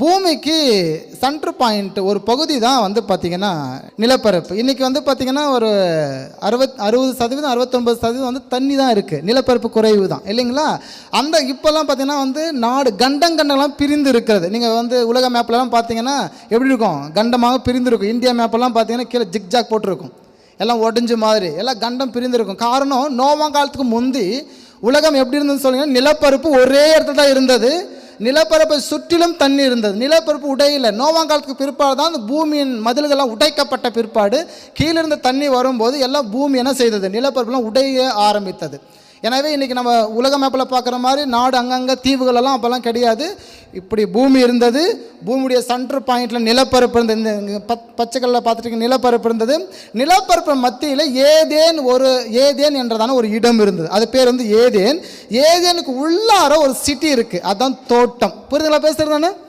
பூமிக்கு centre point ஒரு பகுதி தான் வந்து பார்த்திங்கன்னா நிலப்பரப்பு. இன்றைக்கி வந்து பார்த்திங்கன்னா ஒரு அறுபத் அறுபது சதவீதம் அறுபத்தொம்பது சதவீதம் வந்து தண்ணி தான் இருக்குது நிலப்பரப்பு குறைவு தான். இல்லைங்களா? அந்த இப்போல்லாம் பார்த்திங்கன்னா வந்து நாடு கண்டம் கண்டம்லாம் பிரிந்து இருக்கிறது. நீங்கள் வந்து உலக மேப்லலாம் பார்த்தீங்கன்னா எப்படி இருக்கும்? கண்டமாக பிரிந்து இருக்கும். இந்தியா மேப்பெல்லாம் பார்த்தீங்கன்னா கீழே ஜிக்ஜாக் போட்டிருக்கும். எல்லாம் ஒடிஞ்ச மாதிரி. எல்லாம் கண்டம் பிரிந்திருக்கும் காரணம் நோவா காலத்துக்கு முந்தி உலகம் எப்படி இருந்ததுன்னு சொல்லுங்க. நிலப்பரப்பு ஒரே இடத்துல தான் இருந்தது. நிலப்பரப்பை சுற்றிலும் தண்ணி இருந்தது. நிலப்பரப்பு உடையில. நோவாங்காலத்துக்கு பிற்பாடு தான் அந்த பூமியின் மதில்கள்லாம் உடைக்கப்பட்ட பிற்பாடு கீழிருந்த தண்ணி வரும்போது எல்லாம் பூமி என்ன செய்தது? நிலப்பரப்புலாம் உடைய ஆரம்பித்தது. எனவே இன்றைக்கி நம்ம உலக மேப்பில் பார்க்குற மாதிரி நாடு அங்கங்கே தீவுகள் எல்லாம் அப்போல்லாம் கிடையாது. இப்படி பூமி இருந்தது. பூமியுடைய சென்டர் பாயிண்டில் நிலப்பரப்பு இருந்தது. இந்த பத் பச்சைக்கல்ல பார்த்துட்டு நிலப்பரப்பு இருந்தது. நிலப்பரப்பு மத்தியில் ஏதேன் ஒரு ஏதேன் என்றதான ஒரு இடம் இருந்தது. அது பேர் வந்து ஏதேன். ஏதேனுக்கு உள்ளார ஒரு சிட்டி இருக்குது அதுதான் தோட்டம். புரிதலாக பேசுகிறது